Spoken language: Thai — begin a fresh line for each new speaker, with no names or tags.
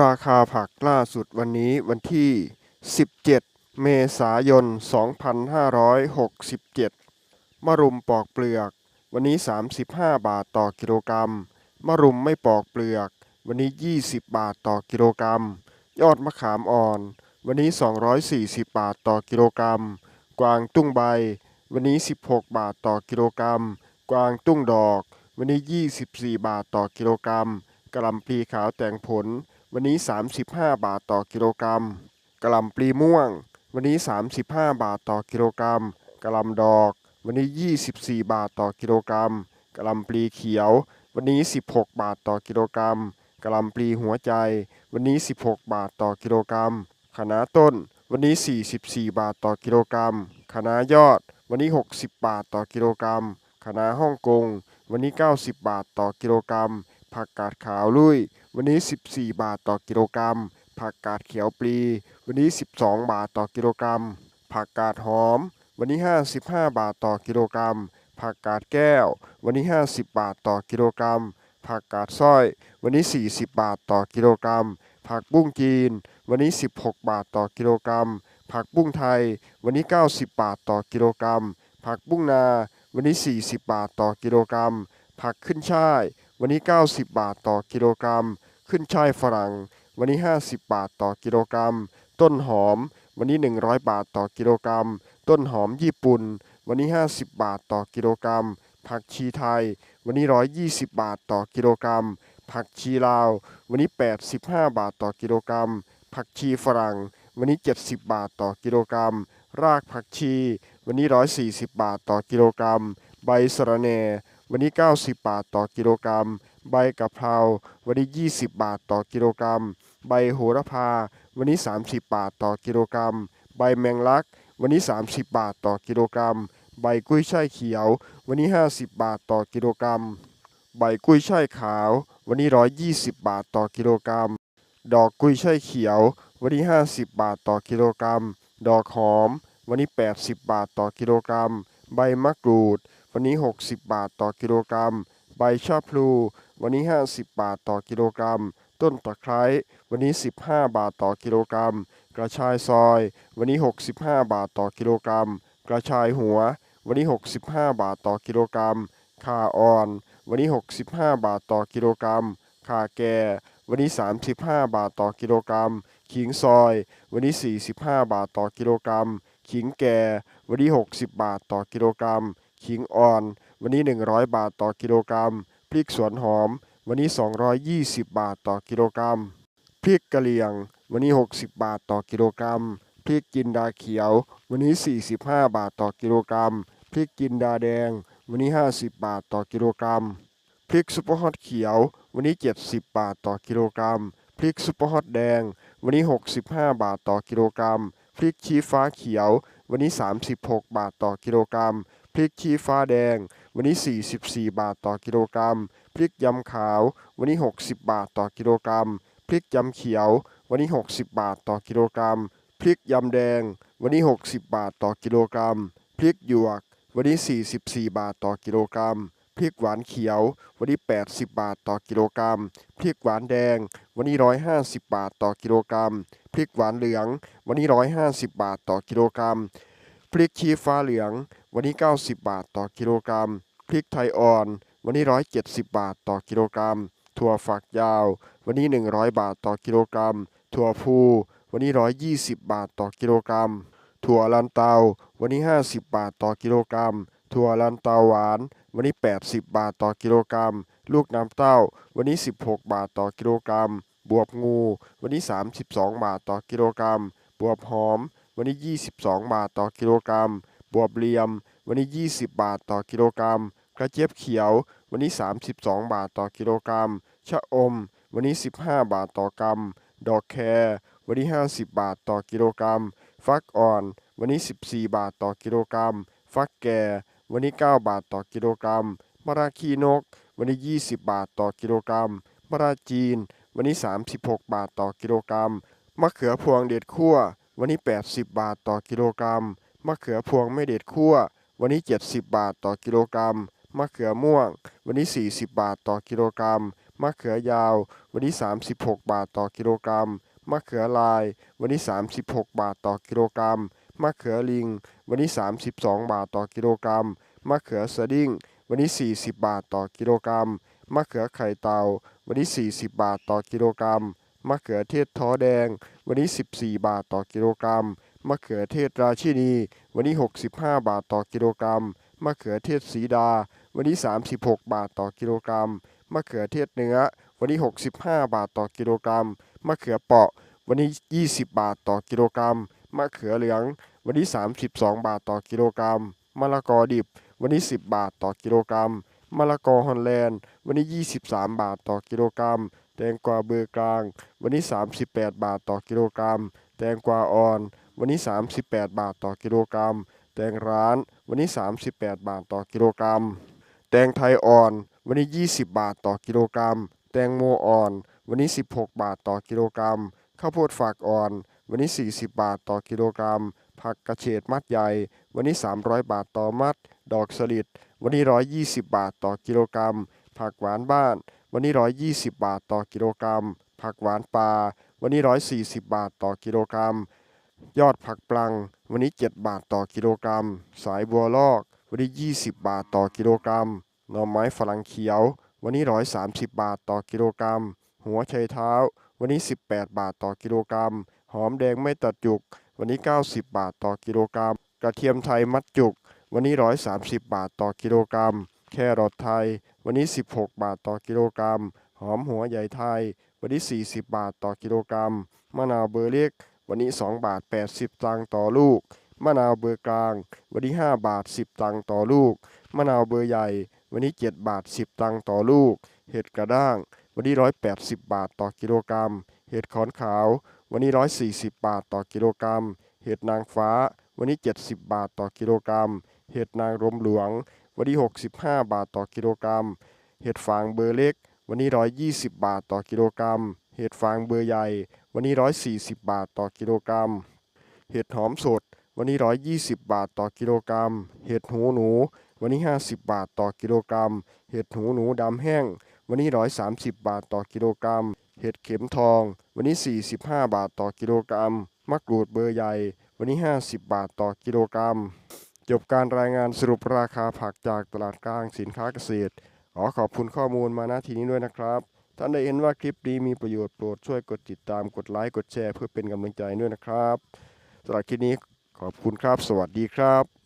ราคาผักล่าสุดวันนี้วันที่ 17 เมษายน 2567 มะรุมปอกเปลือก วันนี้ 35 บาทต่อกิโลกรัม มะรุมไม่ปอกเปลือก วันนี้ 20 บาทต่อกิโลกรัม ยอดมะขามอ่อน วันนี้ 240 บาทต่อกิโลกรัม กวางตุ้งใบ วันนี้ 16 บาทต่อกิโลกรัม กวางตุ้งดอก วันนี้ 24 บาทต่อกิโลกรัมกะหล่ำปลีขาวแต่งผล วันนี้ 35 บาทต่อกิโลกรัมกระลำปลีม่วง วันนี้ 35 บาทต่อกิโลกรัมกระลำดอก วันนี้ 24 บาทต่อกิโลกรัมกระลำปลีเขียว วันนี้ 16 บาทต่อกิโลกรัมกระลำปลีหัวใจ วันนี้ 16 บาทต่อกิโลกรัมคะน้าต้น วันนี้ 44 บาทต่อกิโลกรัมคะน้ายอด วันนี้ 60 บาทต่อกิโลกรัมคะน้าฮ่องกง วันนี้ 90 บาทต่อกิโลกรัม ผักกาดขาวลุยวันนี้ 14 บาทต่อกิโลกรัม ผักกาดเขียวปลี วันนี้ 12 บาทต่อกิโลกรัม ผักกาดหอม วันนี้ 55 บาทต่อกิโลกรัม ผักกาดแก้ว วันนี้ 50 บาทต่อกิโลกรัม ผักกาดสร้อย วันนี้ 40 บาทต่อกิโลกรัม ผักบุ้งจีน วันนี้ 16 บาทต่อกิโลกรัม ผักบุ้งไทย วันนี้ 90 บาทต่อกิโลกรัม ผักบุ้งนา วันนี้ 40 บาทต่อกิโลกรัม ผักขึ้นช่าย วันนี้ 90 บาทต่อกิโลกรัม ขึ้นช่ายฝรั่ง วันนี้ 50 บาทต่อกิโลกรัม ต้นหอม วันนี้ 100 บาทต่อกิโลกรัม ต้นหอมญี่ปุ่น วันนี้ 50 บาทต่อกิโลกรัม ผักชีไทย วันนี้ 120 บาทต่อกิโลกรัม ผักชีลาว วันนี้ 85 บาทต่อกิโลกรัม ผักชีฝรั่ง วันนี้ 70 บาทต่อกิโลกรัม รากผักชี วันนี้ 140 บาทต่อกิโลกรัม ใบสะระแหน่ วันนี้ 90 บาทต่อกิโลกรัม ใบกะเพราวันนี้ 20 บาทต่อกิโลกรัม ใบโหระพา วันนี้ 30 บาทต่อกิโลกรัม ใบแมงลัก วันนี้ 30 บาทต่อกิโลกรัม ใบกุ้ยช่ายเขียว วันนี้ 50 บาทต่อกิโลกรัม ใบกุ้ยช่ายขาว วันนี้ 120 บาทต่อกิโลกรัม ดอกกุ้ยช่ายเขียว วันนี้ 50 บาทต่อกิโลกรัม ดอกหอม วันนี้ 80 บาทต่อกิโลกรัม ใบมะกรูด วันนี้ 60 บาทต่อกิโลกรัม ใบชะพลู วันนี้ 50 บาทต่อกิโลกรัม ต้นตะไคร้ วันนี้ 15 บาทต่อกิโลกรัม กระชายซอย วันนี้ 65 บาทต่อกิโลกรัม กระชายหัว วันนี้ 65 บาทต่อกิโลกรัมข่าอ่อน วันนี้ 65 บาทต่อกิโลกรัมข่าแก่ วันนี้ 35 บาทต่อกิโลกรัม ขิงซอย วันนี้ 45 บาทต่อกิโลกรัม ขิงแก่ วันนี้ 60 บาทต่อกิโลกรัม ขิงอ่อน วันนี้ 100 บาทต่อกิโลกรัม พริกสวนหอม วันนี้ 220 บาทต่อกิโลกรัม พริกกะเหรี่ยง วันนี้ 60 บาทต่อกิโลกรัม พริกจินดาเขียว วันนี้ 45 บาทต่อกิโลกรัม พริกจินดาแดง วันนี้ 50 บาทต่อกิโลกรัม พริกซุปเปอร์ฮอตเขียว วันนี้ 70 บาทต่อกิโลกรัม พริกซุปเปอร์ฮอตแดง วันนี้ 65 บาทต่อกิโลกรัม พริกชี้ฟ้าเขียว วันนี้ 36 บาทต่อกิโลกรัม พริกชี้ฟ้าแดง วันนี้ 44 บาทต่อกิโลกรัม พริกยำขาว วันนี้ 60 บาทต่อกิโลกรัม พริกยำเขียว วันนี้ 60 บาทต่อกิโลกรัม พริกยำแดง วันนี้ 60 บาทต่อกิโลกรัม พริกหยวก วันนี้ 44 บาทต่อกิโลกรัม พริกหวานเขียว วันนี้ 80 บาทต่อกิโลกรัม พริกหวานแดง วันนี้ 150 บาทต่อกิโลกรัม พริกหวานเหลือง วันนี้ 150 บาทต่อกิโลกรัม พริกชี้ฟ้าเหลือง วันนี้ 90 บาทต่อกิโลกรัม พริกไทยอ่อน วันนี้ 170 บาทต่อกิโลกรัม ถั่วฝักยาว วันนี้ 100 บาทต่อกิโลกรัม ถั่วพูวันนี้ 120 บาทต่อกิโลกรัม ถั่วลันเตา วันนี้ 50 บาทต่อกิโลกรัม ถั่วลันเตาหวาน วันนี้ 80 บาทต่อกิโลกรัม ลูกน้ำเต้า วันนี้ 16 บาทต่อกิโลกรัม บวบงู วันนี้ 32 บาทต่อกิโลกรัม บวบหอม วันนี้ 22 บาทต่อกิโลกรัม บวบเหลี่ยม วันนี้ 20 บาทต่อกิโลกรัม กระเจี๊ยบเขียว วันนี้ 32 บาทต่อกิโลกรัม ชะอม วันนี้ 15 บาทต่อกรัม ดอกแครวันนี้ 50 บาทต่อกิโลกรัม ฟักอ่อน วันนี้ 14 บาทต่อกิโลกรัม ฟักแก่ วันนี้ 9 บาทต่อกิโลกรัม มะระขีนก วันนี้ 20 บาทต่อกิโลกรัม มะระจีน วันนี้ 36 บาทต่อกิโลกรัม มะเขือพวงเด็ดคั่ว วันนี้ 80 บาทต่อกิโลกรัม มะเขือพวงไม่เด็ดคั่ววันนี้ 70 บาทต่อกิโลกรัม มะเขือม่วง วันนี้ 40 บาทต่อกิโลกรัม มะเขือยาว วันนี้ 36 บาทต่อกิโลกรัม มะเขือลาย วันนี้ 36 บาทต่อกิโลกรัม มะเขือลิง วันนี้ 32 บาทต่อกิโลกรัม มะเขือสดิ้ง วันนี้ 40 บาทต่อกิโลกรัม มะเขือไข่เต่า วันนี้ 40 บาทต่อกิโลกรัม มะเขือเทศท้อแดง วันนี้ 14 บาทต่อกิโลกรัม มะเขือเทศราชินี วันนี้ 65 บาทต่อกิโลกรัม มะเขือเทศสีดา วันนี้ 36 บาทต่อกิโลกรัม มะเขือเทศเนื้อ วันนี้ 65 บาทต่อกิโลกรัม มะเขือเปาะ วันนี้ 20 บาทต่อกิโลกรัม มะเขือเหลือง วันนี้ 32 บาทต่อกิโลกรัม มะละกอดิบ วันนี้ 10 บาทต่อกิโลกรัม มะละกอฮอลแลนด์ วันนี้ 23 บาทต่อกิโลกรัม แตงกวาเบอร์กลาง วันนี้ 38 บาทต่อกิโลกรัม แตงกวาอ่อน วันนี้ 38 บาทต่อกิโลกรัม แตงร้าน วันนี้ 38 บาทต่อกิโลกรัม แตงไทยอ่อน วันนี้ 20 บาทต่อกิโลกรัม แตงโมอ่อน วันนี้ 16 บาทต่อกิโลกรัม ข้าวโพดฝักอ่อน วันนี้ 40 บาทต่อกิโลกรัม ผักกระเฉดมัดใหญ่ วันนี้ 300 บาทต่อมัด ดอกสลิด วันนี้ 120 บาทต่อกิโลกรัม ผักหวานบ้าน วันนี้ 120 บาทต่อกิโลกรัม ผักหวานปลา วันนี้ 140 บาทต่อกิโลกรัม ยอดผักปลัง วันนี้ 7 บาทต่อกิโลกรัม สายบัวลอก วันนี้ 20 บาทต่อกิโลกรัม หน่อไม้ฝรั่งเขียว วันนี้ 130 บาทต่อกิโลกรัม หัวไชเท้า วันนี้ 18 บาทต่อกิโลกรัม หอมแดงไม่ตัดจุก วันนี้ 90 บาทต่อกิโลกรัม กระเทียมไทยมัดจุก วันนี้ 130 บาทต่อกิโลกรัม แครอทไทย วันนี้ 16 บาทต่อกิโลกรัม หอมหัวใหญ่ไทย วันนี้ 40 บาทต่อกิโลกรัม มะนาวเบอร์เล็ก วันนี้ 2 บาท 80 ตังค์ต่อลูก มะนาวเบอร์กลาง วันนี้ 5 บาท 10 ตังค์ต่อลูก มะนาวเบอร์ใหญ่ วันนี้ 7 บาท 10 ตังค์ต่อลูก เห็ดกระด้าง วันนี้ 180 บาทต่อกิโลกรัม เห็ดขอนขาว วันนี้ 140 บาทต่อกิโลกรัม เห็ดนางฟ้า วันนี้ 70 บาทต่อกิโลกรัม เห็ดนางรมหลวง วันนี้65 บาทต่อกิโลกรัม เห็ดฟางเบอร์เล็ก วันนี้ 120 บาทต่อกิโลกรัม เห็ดฟางเบอร์ใหญ่ วันนี้ 140 บาทต่อกิโลกรัม เห็ดหอมสด วันนี้ 120 บาทต่อกิโลกรัม เห็ดหูหนู วันนี้ 50 บาทต่อกิโลกรัม เห็ดหูหนูดำแห้ง วันนี้ 130 บาทต่อกิโลกรัม เห็ดเข็มทอง วันนี้ 45 บาทต่อกิโลกรัม มะกรูดเบอร์ใหญ่ วันนี้ 50 บาทต่อกิโลกรัม จบการรายงานสรุปราคาผักจากตลาดกลางสินค้าเกษตร ขอขอบคุณข้อมูลมาณที่นี้ด้วยนะครับ ท่านได้เห็นว่าคลิปนี้มีประโยชน์โปรดช่วยกดติดตามกดไลค์กดแชร์เพื่อเป็นกำลังใจด้วยนะครับสำหรับคลิปนี้ขอบคุณครับ สวัสดีครับ